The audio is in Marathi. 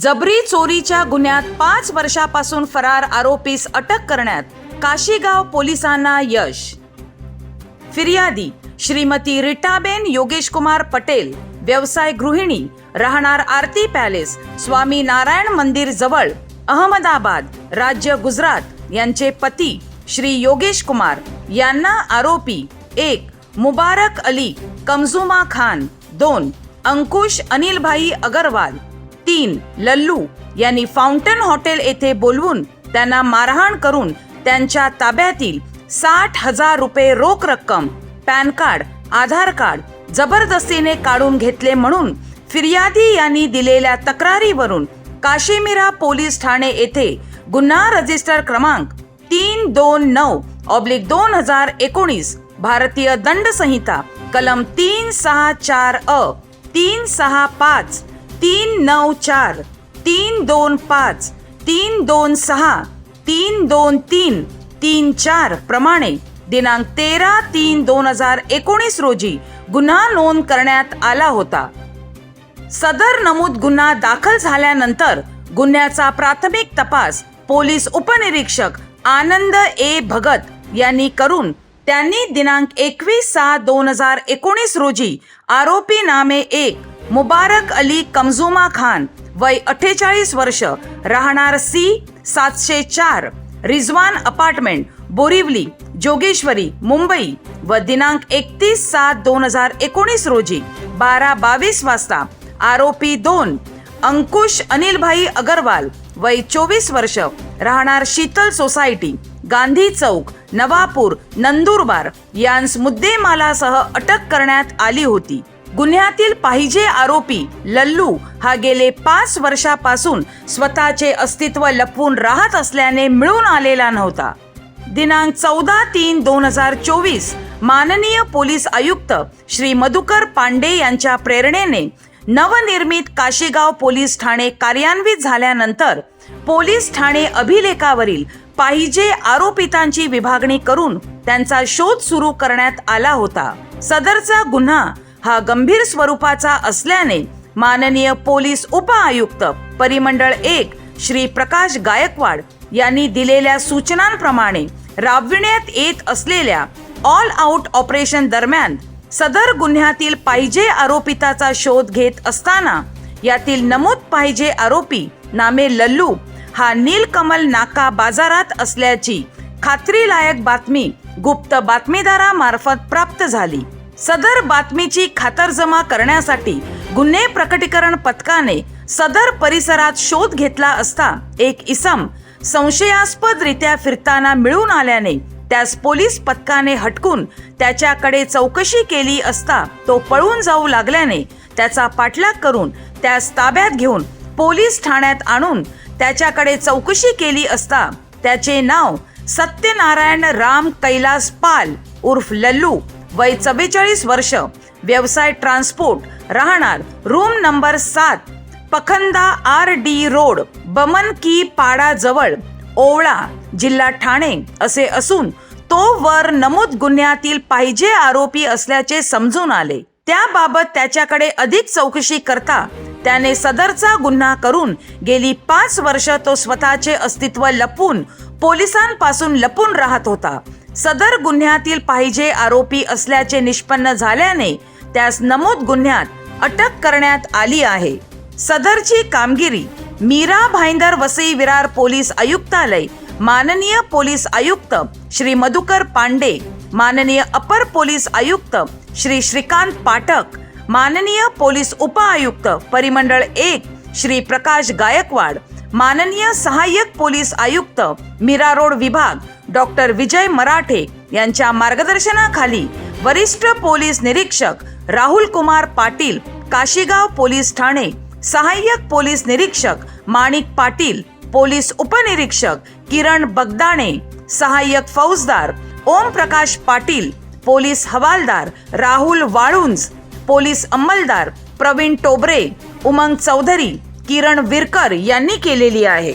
जबरी चोरीच्या गुन्ह्यात पाच वर्षापासून फरार आरोपीस अटक करण्यात काशीगाव पोलिसांना यश. फिर्यादी श्रीमती रिटाबेन योगेशकुमार पटेल व्यवसाय गृहिणी राहणार आरती पॅलेस स्वामी नारायण मंदिर जवळ अहमदाबाद राज्य गुजरात यांचे पती श्री योगेश कुमार यांना आरोपी एक मुबारक अली कमजुमा खान दोन अंकुश अनिलभाई अगरवाल तीन लल्लू यांनी फाउंटन हॉटेल येथे बोलवून त्यांना मारहाण करून त्यांच्या ताब्यातील साठ हजार रुपये रोख रक्कम पॅन कार्ड आधार कार्ड जबरदस्तीने काढून घेतले म्हणून फिर्यादी यांनी दिलेल्या तक्रारीवरून काशीमिरा पोलीस ठाणे येथे गुन्हा रजिस्टर क्रमांक तीन दोन नऊ ऑब्लिक दोन हजार एकोणीस भारतीय दंड संहिता कलम तीन सहा चार अ तीन सहा पाच तीन नऊ चार तीन दोन पाच तीन दोन सहा तीन दोन तीन तीन चार प्रमाणे दिनांक तेरा तीन दोन हजार एकोणीस रोजी गुन्हा नोंद करण्यात आला होता. सदर नमूद गुन्हा दाखल झाल्यानंतर गुन्ह्याचा प्राथमिक तपास पोलीस उपनिरीक्षक आनंद ए भगत यांनी करून त्यांनी दिनांक एकवीस सहा दोन हजार एकोणीस रोजी आरोपी नामे एक मुबारक अली कमजुमा खान वय अठ्ठेचाळीस वर्ष राहणार सी सातशे चार रिझवान अपार्टमेंट बोरिवली जोगेश्वरी मुंबई व दिनांक एकतीस सात दोन हजार एकोणीस रोजी बारा बावीस वाजता आरोपी दोन अंकुश अनिलभाई अगरवाल वय चोवीस वर्ष राहणार शीतल सोसायटी गांधी चौक नवापूर नंदुरबार यांस मुद्देमालासह अटक करण्यात आली होती. गुन्ह्यातील पाहिजे आरोपी लल्लू हा गेले पाच वर्षापासून स्वतःचे अस्तित्व लपवून राहत असल्याने मिळून आलेला नव्हता. दिनांक चौदा तीन दोन हजार चोवीस माननीय पोलीस आयुक्त श्री मधुकर पांडे यांच्या प्रेरणेने नवनिर्मित काशीगाव पोलीस ठाणे कार्यान्वित झाल्यानंतर पोलीस ठाणे अभिलेखावरील पाहिजे आरोपितांची विभागणी करून त्यांचा शोध सुरू करण्यात आला होता. सदरचा गुन्हा हा गंभीर स्वरूपाचा असल्याने माननीय पोलीस उपआयुक्त परिमंडळ एक श्री प्रकाश गायकवाड यांनी दिलेल्या सूचनांप्रमाणे राबविण्यात येत असलेल्या ऑल आउट ऑपरेशन दरम्यान सदर गुन्ह्यातील पाहिजे आरोपिताचा शोध घेत असताना यातील नमूद पाहिजे आरोपी नामे लल्लू हा नीलकमल नाका बाजारात असल्याची खात्रीलायक बातमी गुप्त बातमीदारामार्फत प्राप्त झाली. सदर बातमीची खातरजमा करण्यासाठी गुन्हे प्रकटीकरण पथकाने सदर परिसरात शोध घेतला असता एक इसम संशयास्पदरित्या फिरताना मिळून आल्याने त्यास पोलीस पथकाने हटकून त्याच्याकडे चौकशी केली असता तो पळून जाऊ लागल्याने त्याचा पाठलाग करून त्यास ताब्यात घेऊन पोलीस ठाण्यात आणून त्याच्याकडे चौकशी केली असता त्याचे नाव सत्यनारायण राम कैलास पाल उर्फ लल्लू वय चव्वेचाळीस वर्ष. व्यवसाय ट्रान्सपोर्ट. राहणार रूम नंबर सात. पखंदा आर डी रोड बमन की पाडा जवळ ओवळा जिल्हा ठाणे. असे असून तो वर नमूद गुन्ह्यातील पाहिजे आरोपी असल्याचे समजून आले. त्याबाबत त्याच्याकडे अधिक चौकशी करता त्याने सदरचा गुन्हा करून गेली पाच वर्ष तो स्वतःचे अस्तित्व लपून पोलिसांपासून लपून राहत होता. सदर गुन्ह्यातील पाहिजे आरोपी असल्याचे निष्पन्न झाल्याने त्यास नमूद गुन्ह्यात अटक करण्यात आली आहे. सदरची कामगिरी मीरा भाईंदर वसई विरार पोलीस आयुक्तालय माननीय पोलीस आयुक्त श्री मधुकर पांडे माननीय अपर पोलीस आयुक्त श्री श्रीकांत पाठक माननीय पोलीस उपआयुक्त परिमंडळ एक श्री प्रकाश गायकवाड माननीय सहाय्यक पोलीस आयुक्त मीरा रोड विभाग डॉक्टर विजय मराठे यांच्या मार्गदर्शनाखाली वरिष्ठ पोलीस निरीक्षक राहुल कुमार पाटील काशीगाव पोलीस ठाणे सहाय्यक पोलीस निरीक्षक माणिक पाटील पोलीस उपनिरीक्षक किरण बगदाणे सहाय्यक फौजदार ओम प्रकाश पाटील पोलीस हवालदार राहुल वाळुंज पोलीस अंमलदार प्रवीण टोबरे उमंग चौधरी किरण विरकर यांनी केलेली आहे.